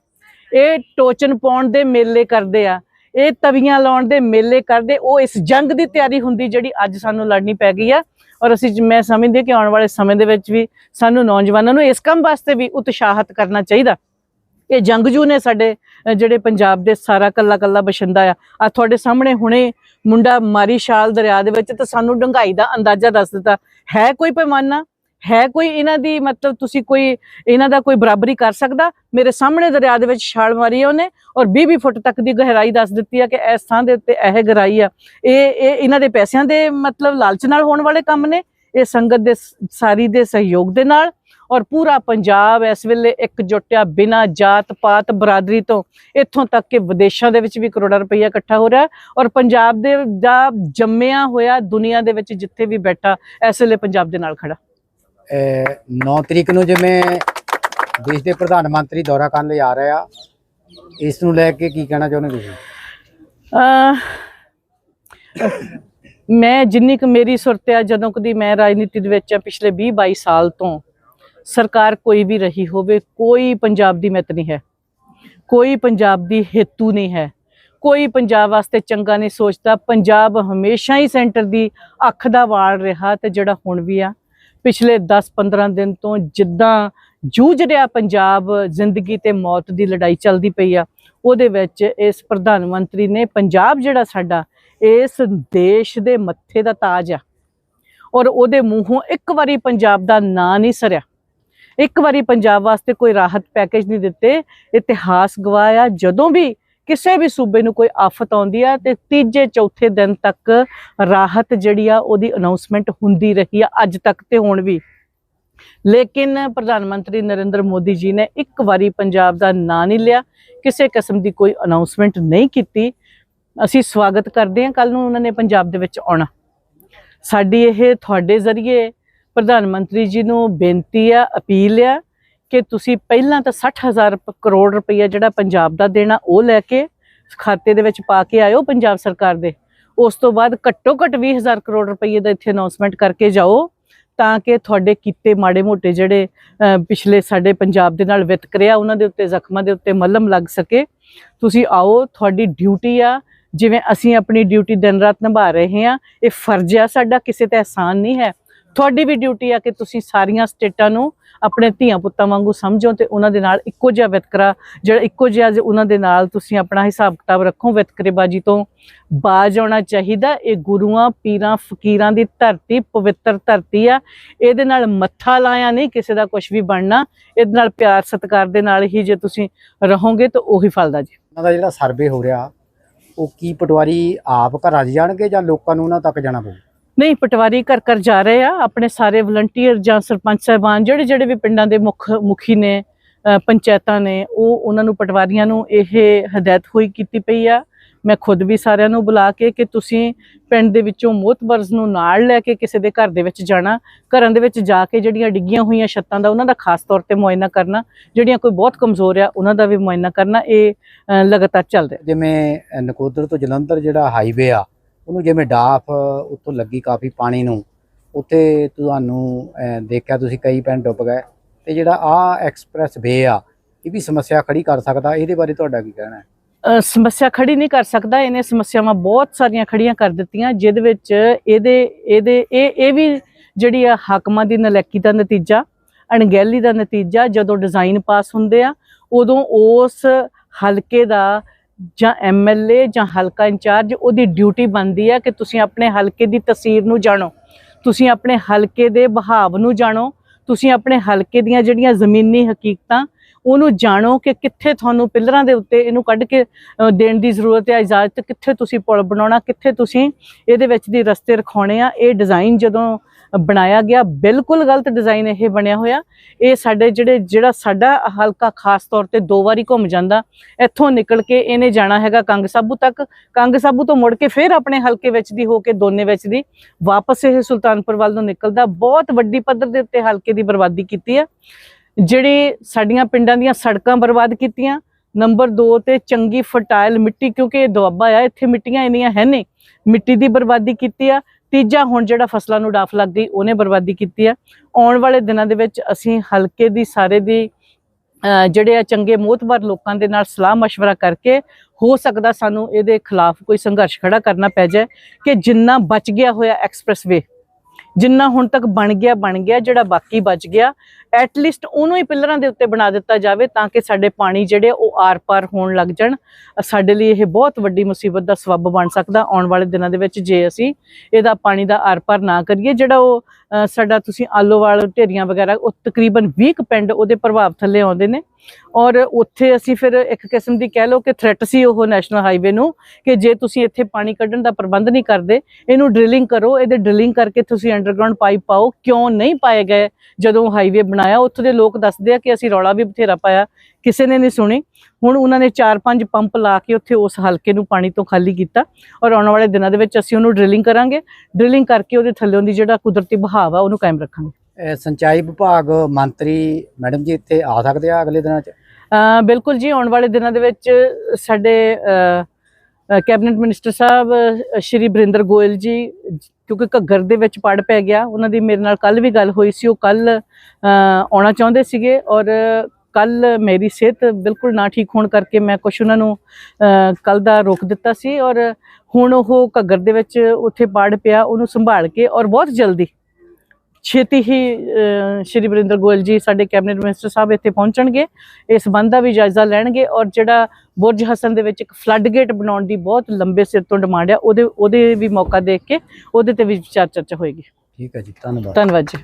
ਇਹ ਟੋਚਨ ਪਾਉਣ ਦੇ ਮੇਲੇ ਕਰਦੇ ਆ। ਇਹ ਤਵੀਆਂ ਲਾਉਣ ਦੇ ਮੇਲੇ ਕਰਦੇ, ਉਹ ਇਸ ਜੰਗ ਦੀ ਤਿਆਰੀ ਹੁੰਦੀ ਜਿਹੜੀ ਅੱਜ ਸਾਨੂੰ ਲੜਨੀ ਪੈ ਗਈ ਆ। ਔਰ ਅਸੀਂ ਮੈਂ ਸਮਝਦੀ ਹਾਂ ਕਿ ਆਉਣ ਵਾਲੇ ਸਮੇਂ ਦੇ ਵਿੱਚ ਵੀ ਸਾਨੂੰ ਨੌਜਵਾਨਾਂ ਨੂੰ ਇਸ ਕੰਮ ਵਾਸਤੇ ਵੀ ਉਤਸ਼ਾਹਿਤ ਕਰਨਾ ਚਾਹੀਦਾ। ਇਹ ਜੰਗਜੂ ਨੇ ਸਾਡੇ ਜਿਹੜੇ ਪੰਜਾਬ ਦੇ ਸਾਰਾ ਕੱਲਾ ਕੱਲਾ ਬਸ਼ਿੰਦਾ ਆ ਆ ਤੁਹਾਡੇ ਸਾਹਮਣੇ ਹੁਣੇ ਮੁੰਡਾ ਮਾਰੀ ਸ਼ਾਲ ਦਰਿਆ ਦੇ ਵਿੱਚ ਤਾਂ ਸਾਨੂੰ ਡੰਗਾਈ ਦਾ ਅੰਦਾਜ਼ਾ ਦੱਸ ਦਿੱਤਾ। ਹੈ ਕੋਈ ਪੈਮਾਨਾ? ਹੈ ਕੋਈ ਇਹਨਾਂ ਦੀ, ਮਤਲਬ ਤੁਸੀਂ ਕੋਈ ਇਹਨਾਂ ਦਾ ਕੋਈ ਬਰਾਬਰੀ ਕਰ ਸਕਦਾ? ਮੇਰੇ ਸਾਹਮਣੇ ਦਰਿਆ ਦੇ ਵਿੱਚ ਛਾਲ ਮਾਰੀ ਆ ਉਹਨੇ ਔਰ 20 ਫੁੱਟ ਤੱਕ ਦੀ ਗਹਿਰਾਈ ਦੱਸ ਦਿੱਤੀ ਆ ਕਿ ਇਸ ਥਾਂ ਦੇ ਉੱਤੇ ਇਹ ਗਹਿਰਾਈ ਆ। ਇਹ ਇਹ ਇਹਨਾਂ ਦੇ ਪੈਸਿਆਂ ਦੇ ਮਤਲਬ ਲਾਲਚ ਨਾਲ ਹੋਣ ਵਾਲੇ ਕੰਮ ਨੇ। ਇਹ ਸੰਗਤ ਦੇ ਸਾਰੀ ਦੇ ਸਹਿਯੋਗ ਦੇ ਨਾਲ ਔਰ ਪੂਰਾ ਪੰਜਾਬ ਇਸ ਵੇਲੇ ਇੱਕ ਇਕਜੁੱਟਿਆ ਬਿਨਾਂ ਜਾਤ ਪਾਤ ਬਰਾਦਰੀ ਤੋਂ ਇੱਥੋਂ ਤੱਕ ਕਿ ਵਿਦੇਸ਼ਾਂ ਦੇ ਵਿੱਚ ਵੀ ਕਰੋੜਾਂ ਰੁਪਈਆ ਇਕੱਠਾ ਹੋ ਰਿਹਾ ਔਰ ਪੰਜਾਬ ਦੇ, ਦਾ ਜੰਮਿਆ ਹੋਇਆ ਦੁਨੀਆ ਦੇ ਵਿੱਚ ਜਿੱਥੇ ਵੀ ਬੈਠਾ, ਇਸ ਵੇਲੇ ਪੰਜਾਬ ਦੇ ਨਾਲ ਖੜਾ 9 ਤਰੀਕ ਨੂੰ ਜਿਵੇਂ ਦੇਸ਼ ਦੇ ਪ੍ਰਧਾਨ ਮੰਤਰੀ ਦੌਰਾ ਕਰਨ ਲਈ ਆ ਰਹੇ ਆ ਇਸ ਨੂੰ ਲੈ ਕੇ ਕੀ ਕਹਿਣਾ ਚਾਹੁੰਦੇ ਤੁਸੀਂ? ਮੈਂ ਜਿੰਨੀ ਕੁ ਮੇਰੀ ਸੁਰਤ ਆ, ਜਦੋਂ ਕਦੀ ਮੈਂ ਰਾਜਨੀਤੀ ਦੇ ਵਿੱਚ ਆ, ਪਿਛਲੇ 20 22 ਸਾਲ ਤੋਂ, ਸਰਕਾਰ ਕੋਈ ਵੀ ਰਹੀ ਹੋਵੇ, ਕੋਈ ਪੰਜਾਬ ਦੀ ਮਿੱਤ ਨਹੀਂ ਹੈ। ਕੋਈ ਪੰਜਾਬ ਦੀ ਹੇਤੂ ਨਹੀਂ ਹੈ। ਕੋਈ ਪੰਜਾਬ ਵਾਸਤੇ ਚੰਗਾ ਨਹੀਂ ਸੋਚਦਾ। ਪੰਜਾਬ ਹਮੇਸ਼ਾ ਹੀ ਸੈਂਟਰ ਦੀ ਅੱਖ ਦਾ ਵਾਲ ਰਿਹਾ ਤੇ ਜਿਹੜਾ ਹੁਣ ਵੀ ਆ ਪਿਛਲੇ 10-15 ਦਿਨ ਤੋਂ ਜਿੱਦਾਂ ਜੂਝ ਰਿਹਾ ਪੰਜਾਬ ਜ਼ਿੰਦਗੀ ਤੇ ਮੌਤ ਦੀ ਲੜਾਈ ਚੱਲਦੀ ਪਈ ਆ, ਉਹਦੇ ਵਿੱਚ ਇਸ ਪ੍ਰਧਾਨ ਮੰਤਰੀ ਨੇ ਪੰਜਾਬ ਜਿਹੜਾ ਸਾਡਾ, ਇਸ ਦੇਸ਼ ਦੇ ਮੱਥੇ ਦਾ ਤਾਜ ਆ। ਔਰ ਉਹਦੇ ਮੂੰਹੋਂ ਇੱਕ ਵਾਰੀ ਪੰਜਾਬ ਦਾ ਨਾਂ ਨਹੀਂ ਸਰਿਆ। ਇੱਕ ਵਾਰੀ ਪੰਜਾਬ ਵਾਸਤੇ ਕੋਈ ਰਾਹਤ ਪੈਕੇਜ ਨਹੀਂ ਦਿੱਤੇ, ਇਤਿਹਾਸ ਗਵਾਇਆ, ਜਦੋਂ ਵੀ ਕਿਸੇ ਵੀ ਸੂਬੇ ਨੂੰ ਕੋਈ ਆਫਤ ਆਉਂਦੀ ਆ ਤੇ ਤੀਜੇ, ਚੌਥੇ ਦਿਨ ਤੱਕ ਰਾਹਤ ਜਿਹੜੀ ਆ ਉਹਦੀ ਅਨਾਉਂਸਮੈਂਟ ਹੁੰਦੀ ਰਹੀ ਆ, ਅੱਜ ਤੱਕ ਤੇ ਹੁਣ ਵੀ। ਲੇਕਿਨ ਪ੍ਰਧਾਨ ਮੰਤਰੀ ਨਰਿੰਦਰ ਮੋਦੀ ਜੀ ਨੇ ਇੱਕ ਵਾਰੀ ਪੰਜਾਬ ਦਾ ਨਾਂ ਨਹੀਂ ਲਿਆ, ਕਿਸੇ ਕਿਸਮ ਦੀ ਕੋਈ ਅਨਾਉਂਸਮੈਂਟ ਨਹੀਂ ਕੀਤੀ। ਅਸੀਂ ਸਵਾਗਤ ਕਰਦੇ ਹਾਂ ਕੱਲ ਨੂੰ ਉਹਨਾਂ ਨੇ ਪੰਜਾਬ ਦੇ ਵਿੱਚ ਆਉਣਾ। ਸਾਡੀ ਇਹ ਤੁਹਾਡੇ ਜ਼ਰੀਏ ਪ੍ਰਧਾਨ ਮੰਤਰੀ ਜੀ ਨੂੰ ਬੇਨਤੀ ਆ, ਅਪੀਲ ਆ ਕਿ ਤੁਸੀਂ ਪਹਿਲਾਂ ਤਾਂ 60000 ਰੁਪ- ਕਰੋੜ ਰੁਪਈਆ ਜਿਹੜਾ ਪੰਜਾਬ ਦਾ ਦੇਣਾ, ਉਹ ਲੈ ਕੇ ਖਾਤੇ ਦੇ ਵਿੱਚ ਪਾ ਕੇ ਆਇਓ ਪੰਜਾਬ ਸਰਕਾਰ ਦੇ। ਉਸ ਤੋਂ ਬਾਅਦ ਘੱਟੋ ਘੱਟ 20000 ਕਰੋੜ ਰੁਪਈਏ ਦਾ ਇੱਥੇ ਅਨਾਉਂਸਮੈਂਟ ਕਰਕੇ ਜਾਓ, ਤਾਂ ਕਿ ਤੁਹਾਡੇ ਕੀਤੇ ਮਾੜੇ ਮੋਟੇ ਜਿਹੜੇ ਪਿਛਲੇ ਸਾਡੇ ਪੰਜਾਬ ਦੇ ਨਾਲ ਵਿਤਕਰਿਆ ਉਹਨਾਂ ਦੇ ਉੱਤੇ, ਜ਼ਖਮਾਂ ਦੇ ਉੱਤੇ ਮਲਮ ਲੱਗ ਸਕੇ। ਤੁਸੀਂ ਆਓ, ਤੁਹਾਡੀ ਡਿਊਟੀ ਆ, ਜਿਵੇਂ ਅਸੀਂ ਆਪਣੀ ਡਿਊਟੀ ਦਿਨ ਰਾਤ ਨਿਭਾ ਰਹੇ ਹਾਂ, ਇਹ ਫਰਜ਼ ਆ, ਸਾਡਾ ਕਿਸੇ ਤੇ ਅਹਿਸਾਨ ਨਹੀਂ ਹੈ। ਤੁਹਾਡੀ ਵੀ ਡਿਊਟੀ ਆ ਕਿ ਤੁਸੀਂ ਸਾਰੀਆਂ ਸਟੇਟਾਂ ਨੂੰ ਆਪਣੇ ਧੀਆਂ ਪੁੱਤਾਂ ਵਾਂਗੂ ਸਮਝੋ ਤੇ ਉਹਨਾਂ ਦੇ ਨਾਲ ਇੱਕੋ ਜਿਹਾ ਵਿਤਕਰਾ, ਜਿਹੜਾ ਇੱਕੋ ਜਿਹਾ ਜੇ ਉਹਨਾਂ ਦੇ ਨਾਲ ਤੁਸੀਂ ਆਪਣਾ ਹਿਸਾਬ ਕਿਤਾਬ ਰੱਖੋ, ਵਿਤਕਰੇਬਾਜੀ ਤੋਂ ਬਾਜ ਆਉਣਾ ਚਾਹੀਦਾ। ਇਹ ਗੁਰੂਆਂ, ਪੀਰਾਂ, ਫਕੀਰਾਂ ਦੀ ਧਰਤੀ, ਪਵਿੱਤਰ ਧਰਤੀ ਆ। ਇਹਦੇ ਨਾਲ ਮੱਥਾ ਲਾਇਆ ਨਹੀਂ ਕਿਸੇ ਦਾ ਕੁਝ ਵੀ ਬਣਨਾ। ਇਹਦੇ ਨਾਲ ਪਿਆਰ ਸਤਿਕਾਰ ਦੇ ਨਾਲ ਹੀ ਜੇ ਤੁਸੀਂ ਰਹੋਗੇ ਤਾਂ ਉਹੀ ਫਲਦਾ ਜੀ। ਉਹਨਾਂ ਦਾ ਜਿਹੜਾ ਸਰਵੇ ਹੋ ਰਿਹਾ, ਉਹ ਕੀ ਪਟਵਾਰੀ ਆਪ ਘਰਾਂ 'ਚ ਜਾਣਗੇ ਜਾਂ ਲੋਕਾਂ ਨੂੰ ਉਹਨਾਂ ਤੱਕ ਜਾਣਾ ਪਊ? ਨਹੀਂ, ਪਟਵਾਰੀ ਘਰ ਘਰ ਜਾ ਰਹੇ ਆ, ਆਪਣੇ ਸਾਰੇ ਵਲੰਟੀਅਰ ਜਾਂ ਸਰਪੰਚ ਸਾਹਿਬਾਨ, ਜਿਹੜੇ ਜਿਹੜੇ ਵੀ ਪਿੰਡਾਂ ਦੇ ਮੁੱਖ ਮੁਖੀ ਨੇ ਪੰਚਾਇਤਾਂ ਨੇ, ਉਹ ਉਹਨਾਂ ਨੂੰ ਪਟਵਾਰੀਆਂ ਨੂੰ ਇਹ ਹਦਾਇਤ ਹੋਈ ਕੀਤੀ ਪਈ ਆ। ਮੈਂ ਖੁਦ ਵੀ ਸਾਰਿਆਂ ਨੂੰ ਬੁਲਾ ਕੇ ਕਿ ਤੁਸੀਂ ਪਿੰਡ ਦੇ ਵਿੱਚੋਂ ਮੋਤਬਰਜ਼ ਨੂੰ ਨਾਲ ਲੈ ਕੇ ਕਿਸੇ ਦੇ ਘਰ ਦੇ ਵਿੱਚ ਜਾਣਾ, ਘਰਾਂ ਦੇ ਵਿੱਚ ਜਾ ਕੇ ਜਿਹੜੀਆਂ ਡਿੱਗੀਆਂ ਹੋਈਆਂ ਛੱਤਾਂ ਦਾ ਉਹਨਾਂ ਦਾ ਖਾਸ ਤੌਰ ਤੇ ਮੁਆਇਨਾ ਕਰਨਾ, ਜਿਹੜੀਆਂ ਕੋਈ ਬਹੁਤ ਕਮਜ਼ੋਰ ਆ, ਉਹਨਾਂ ਦਾ ਵੀ ਮੁਆਇਨਾ ਕਰਨਾ, ਇਹ ਲਗਾਤਾਰ ਚੱਲ ਰਿਹਾ। ਜਿਵੇਂ ਨਕੋਦਰ ਤੋਂ ਜਲੰਧਰ ਜਿਹੜਾ ਹਾਈਵੇ ਆ ਉਹਨੂੰ ਜਿਵੇਂ ਡਾਫ ਉੱਥੋਂ ਲੱਗੀ ਕਾਫੀ ਪਾਣੀ ਨੂੰ, ਉੱਥੇ ਤੁਹਾਨੂੰ ਦੇਖਿਆ ਤੁਸੀਂ ਕਈ ਪਿੰਡ ਡੁੱਬ ਗਏ। ਤੇ ਜਿਹੜਾ ਆ ਐਕਸਪ੍ਰੈਸ ਵੇ ਆ, ਇਹ ਵੀ ਸਮੱਸਿਆ ਖੜੀ ਕਰ ਸਕਦਾ, ਇਹਦੇ ਬਾਰੇ ਤੁਹਾਡਾ ਕੀ ਕਹਿਣਾ ਹੈ? ਸਮੱਸਿਆ ਖੜੀ ਨਹੀਂ ਕਰ ਸਕਦਾ, ਇਹਨੇ ਸਮੱਸਿਆਵਾਂ ਬਹੁਤ ਸਾਰੀਆਂ ਖੜੀਆਂ ਕਰ ਦਿੱਤੀਆਂ, ਜਿਹਦੇ ਵਿੱਚ ਇਹਦੇ ਇਹਦੇ, ਇਹ ਇਹ ਵੀ ਜਿਹੜੀ ਆ ਹਾਕਮਾਂ ਦੀ ਨਲੈਕੀ ਦਾ ਨਤੀਜਾ, ਅਣਗਹਿਲੀ ਦਾ ਨਤੀਜਾ, ਜਦੋਂ ਡਿਜ਼ਾਈਨ ਪਾਸ ਹੁੰਦੇ ਆ, ਉਦੋਂ ਉਸ ਹਲਕੇ ਦਾ ਜਾਂ ਐਮਐਲਏ ਜਾਂ ਹਲਕਾ ਇੰਚਾਰਜ, ਉਹਦੀ ਡਿਊਟੀ ਬਣਦੀ ਹੈ ਕਿ ਤੁਸੀਂ ਆਪਣੇ ਹਲਕੇ ਦੀ ਤਸਵੀਰ ਨੂੰ ਜਾਣੋ। ਤੁਸੀਂ ਆਪਣੇ ਹਲਕੇ ਦੇ ਬਹਾਵ ਨੂੰ ਜਾਣੋ। ਤੁਸੀਂ ਆਪਣੇ ਹਲਕੇ ਦੀਆਂ ਜਿਹੜੀਆਂ ਜ਼ਮੀਨੀ ਹਕੀਕਤਾਂ, ਉਹਨੂੰ ਜਾਣੋ ਕਿ ਕਿੱਥੇ ਤੁਹਾਨੂੰ ਪਿਲਰਾਂ ਦੇ ਉੱਤੇ ਇਹਨੂੰ ਕੱਢ ਕੇ ਦੇਣ ਦੀ ਜ਼ਰੂਰਤ ਹੈ, ਇਜਾਜ਼ਤ ਕਿੱਥੇ ਤੁਸੀਂ ਪੁਲ ਬਣਾਉਣਾ, ਕਿੱਥੇ ਤੁਸੀਂ ਇਹਦੇ ਵਿੱਚ ਦੀ ਰਸਤੇ ਰਖਾਉਣੇ ਆ। ਇਹ ਡਿਜ਼ਾਈਨ ਜਦੋਂ ਬਣਾਇਆ ਗਿਆ। ਬਿਲਕੁਲ ਗਲਤ ਡਿਜ਼ਾਈਨ ਇਹ ਬਣਿਆ ਹੋਇਆ। ਇਹ ਸਾਡੇ ਜਿਹੜੇ, ਜਿਹੜਾ ਸਾਡਾ ਹਲਕਾ ਖਾਸ ਤੌਰ ਤੇ ਦੋ ਵਾਰੀ ਘੁੰਮ ਜਾਂਦਾ, ਇੱਥੋਂ ਨਿਕਲ ਕੇ ਇਹਨੇ ਜਾਣਾ ਹੈਗਾ ਕੰਗ ਸਾਬੂ ਤੱਕ। ਕੰਗ ਸਾਬੂ ਤੋਂ ਮੁੜ ਕੇ ਫਿਰ ਆਪਣੇ ਹਲਕੇ ਵਿੱਚ ਦੀ ਹੋ ਕੇ ਦੋਨੇ ਵਿੱਚ ਦੀ ਵਾਪਸ ਇਹ ਸੁਲਤਾਨਪੁਰ ਵੱਲ ਨੂੰ ਨਿਕਲਦਾ। ਬਹੁਤ ਵੱਡੀ ਪੱਧਰ ਦੇ ਉੱਤੇ ਹਲਕੇ ਦੀ ਬਰਬਾਦੀ ਕੀਤੀ ਹੈ ਜਿਹੜੇ ਸਾਡੀਆਂ ਪਿੰਡਾਂ ਦੀਆਂ ਸੜਕਾਂ ਬਰਬਾਦ ਕੀਤੀਆਂ। ਨੰਬਰ 2 ਤੇ ਚੰਗੀ ਫਰਟਾਈਲ ਮਿੱਟੀ, ਕਿਉਂਕਿ ਇਹ ਦੁਆਬਾ ਆ, ਇੱਥੇ ਮਿੱਟੀਆਂ ਇੰਨੀਆਂ ਹੈ ਨਹੀਂ। ਮਿੱਟੀ ਦੀ ਬਰਬਾਦੀ ਕੀਤੀ ਆ। ਤੀਜਾ ਹੁਣ ਜਿਹੜਾ ਫਸਲਾਂ ਨੂੰ ਡਾਫ ਲੱਗ ਗਈ, ਉਹਨੇ ਬਰਬਾਦੀ ਕੀਤੀ ਆ। ਆਉਣ ਵਾਲੇ ਦਿਨਾਂ ਦੇ ਵਿੱਚ ਅਸੀਂ ਹਲਕੇ ਦੀ, ਸਾਰੇ ਦੀ ਜਿਹੜੇ ਆ ਚੰਗੇ ਮੋਤਬਰ ਲੋਕਾਂ ਦੇ ਨਾਲ ਸਲਾਹ مشਵਰਾ ਕਰਕੇ ਹੋ ਸਕਦਾ ਸਾਨੂੰ ਇਹਦੇ ਖਿਲਾਫ ਕੋਈ ਸੰਘਰਸ਼ ਖੜਾ ਕਰਨਾ ਪੈ ਜਾਏ ਕਿ ਜਿੰਨਾ ਬਚ ਗਿਆ ਹੋਇਆ ਐਕਸਪ੍ਰੈਸਵੇ ਜਿੰਨਾ ਹੁਣ ਤੱਕ ਬਣ ਗਿਆ ਬਣ ਗਿਆ, ਜਿਹੜਾ ਬਾਕੀ ਬਚ ਗਿਆ ਐਟ ਲੀਸਟ ਉਹਨੂੰ ਹੀ ਪਿੱਲਰਾਂ ਦੇ ਉੱਤੇ ਬਣਾ ਦਿੱਤਾ ਜਾਵੇ ਤਾਂ ਕਿ ਸਾਡੇ ਪਾਣੀ ਜਿਹੜੇ ਉਹ ਆਰ-ਪਾਰ ਹੋਣ ਲੱਗ ਜਾਣ। ਸਾਡੇ ਲਈ ਇਹ ਬਹੁਤ ਵੱਡੀ ਮੁਸੀਬਤ ਦਾ ਸਬੱਬ ਬਣ ਸਕਦਾ ਆਉਣ ਵਾਲੇ ਦਿਨਾਂ ਦੇ ਵਿੱਚ ਜੇ ਅਸੀਂ ਇਹਦਾ ਪਾਣੀ ਦਾ ਆਰ-ਪਾਰ ਨਾ ਕਰੀਏ, ਜਿਹੜਾ ਉਹ ਸਾਡਾ ਤੁਸੀਂ ਆਲੋਵਾਲ ਢੇਰੀਆਂ ਵਗੈਰਾ, ਉਹ ਤਕਰੀਬਨ 20 ਕੁ ਪਿੰਡ ਉਹਦੇ ਪ੍ਰਭਾਵ ਥੱਲੇ ਆਉਂਦੇ ਨੇ। ਔਰ ਉੱਥੇ ਅਸੀਂ ਫਿਰ ਇੱਕ ਕਿਸਮ ਦੀ ਕਹਿ ਲਓ ਕਿ ਥ੍ਰੈਟ ਸੀ ਉਹ ਨੈਸ਼ਨਲ ਹਾਈਵੇ ਨੂੰ, ਕਿ ਜੇ ਤੁਸੀਂ ਇੱਥੇ ਪਾਣੀ ਕੱਢਣ ਦਾ ਪ੍ਰਬੰਧ ਨਹੀਂ ਕਰਦੇ, ਇਹਨੂੰ ਡ੍ਰਿਲਿੰਗ ਕਰੋ, ਇਹਦੇ ਡ੍ਰਿਲਿੰਗ ਕਰਕੇ ਤੁਸੀਂ ਅੰਡਰਗਰਾਉਂਡ ਪਾਈਪ ਪਾਓ, ਕਿਉਂ ਨਹੀਂ ਪਾਏ ਗਏ? ਜਦੋਂ ਹਾਈਵੇ ਬਣਾਇਆ, ਉੱਥੋਂ ਦੇ ਲੋਕ ਦੱਸਦੇ ਆ ਕਿ ਅਸੀਂ ਰੌਲਾ ਵੀ ਬਥੇਰਾ ਪਾਇਆ। ਕਿਸੇ ਨੇ ਨਹੀਂ ਸੁਣੀ। ਹੁਣ ਉਹਨਾਂ ਨੇ 4-5 ਪੰਪ ਲਾ ਕੇ ਉੱਥੇ ਉਸ ਹਲਕੇ ਨੂੰ ਪਾਣੀ ਤੋਂ ਖਾਲੀ ਕੀਤਾ ਔਰ ਆਉਣ ਵਾਲੇ ਦਿਨਾਂ ਦੇ ਵਿੱਚ ਅਸੀਂ ਉਹਨੂੰ ਡ੍ਰਿਲਿੰਗ ਕਰਾਂਗੇ। ਡ੍ਰਿਲਿੰਗ ਕਰਕੇ ਉਹਦੇ ਥੱਲੇੋਂ ਦੀ ਜਿਹੜਾ ਕੁਦਰਤੀ ਬਹਾਵ ਆ ਉਹਨੂੰ ਕਾਇਮ ਰੱਖਾਂਗੇ। ਸਿੰਚਾਈ ਵਿਭਾਗ ਮੰਤਰੀ ਮੈਡਮ ਜੀ ਇੱਥੇ ਆ ਸਕਦੇ ਆ ਅਗਲੇ ਦਿਨਾਂ 'ਚ? ਬਿਲਕੁਲ ਜੀ ਆਉਣ ਵਾਲੇ ਦਿਨਾਂ ਦੇ ਵਿੱਚ ਸਾਡੇ ਕੈਬਨਿਟ ਮਿਨਿਸਟਰ ਸਾਹਿਬ ਸ਼੍ਰੀ ਬਰਿੰਦਰ ਗੋਇਲ ਜੀ ਕਿਉਂਕਿ ਘੱਗਰ ਦੇ ਵਿੱਚ ਪੜ ਪੈ ਗਿਆ। ਉਹਨਾਂ ਦੀ ਮੇਰੇ ਨਾਲ ਕੱਲ ਵੀ ਗੱਲ ਹੋਈ ਸੀ। ਉਹ ਕੱਲ ਆਉਣਾ ਚਾਹੁੰਦੇ ਸੀਗੇ ਔਰ ਕੱਲ ਮੇਰੀ ਸਿਹਤ ਬਿਲਕੁਲ ਨਾ ਠੀਕ ਹੋਣ ਕਰਕੇ ਮੈਂ ਕੁਝ ਉਹਨਾਂ ਨੂੰ ਕੱਲ ਦਾ ਰੋਕ ਦਿੱਤਾ ਸੀ ਔਰ ਹੁਣ ਉਹ ਘੱਗਰ ਦੇ ਵਿੱਚ ਉੱਥੇ ਪੜ ਪਿਆ ਉਹਨੂੰ ਸੰਭਾਲ ਕੇ ਔਰ ਬਹੁਤ ਜਲਦੀ ਛੇਤੀ ਹੀ ਸ਼੍ਰੀ ਬਰਿੰਦਰ ਗੋਇਲ ਜੀ ਸਾਡੇ ਕੈਬਨਿਟ ਮਿਨਿਸਟਰ ਸਾਹਿਬ ਇੱਥੇ ਪਹੁੰਚਣਗੇ ਇਸ ਸੰਬੰਧ ਦਾ ਵੀ ਜਾਇਜ਼ਾ ਲੈਣਗੇ ਔਰ ਜਿਹੜਾ ਬੁਰਜ ਹਸਨ ਦੇ ਵਿੱਚ ਇੱਕ ਫਲੱਡ ਗੇਟ ਬਣਾਉਣ ਦੀ ਬਹੁਤ ਲੰਬੇ ਸਿਰ ਤੋਂ ਡਿਮਾਂਡ ਆ ਉਹਦੇ ਉਹਦੇ ਵੀ ਮੌਕਾ ਦੇਖ ਕੇ ਉਹਦੇ ਤੇ ਵੀ ਵਿਚਾਰ ਚਰਚਾ ਹੋਏਗੀ। ਠੀਕ ਹੈ ਜੀ ਧੰਨਵਾਦ। ਧੰਨਵਾਦ ਜੀ।